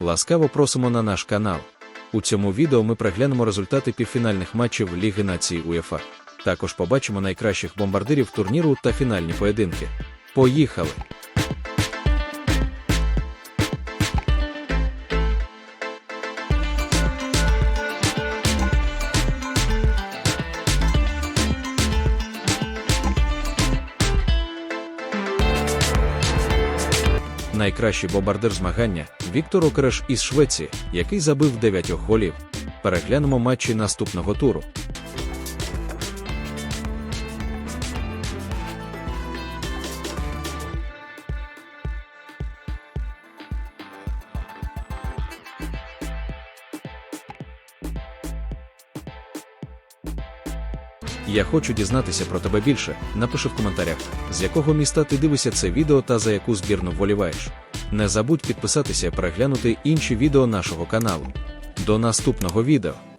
Ласкаво просимо на наш канал. У цьому відео ми приглянемо результати півфінальних матчів Ліги націй УЄФА. Також побачимо найкращих бомбардирів турніру та фінальні поєдинки. Поїхали! Найкращий бомбардир змагання Віктор Окреш із Швеції, який забив 9 голів. Переглянемо матчі наступного туру. Я хочу дізнатися про тебе більше. Напиши в коментарях, з якого міста ти дивишся це відео та за яку збірну вболіваєш. Не забудь підписатися і переглянути інші відео нашого каналу. До наступного відео!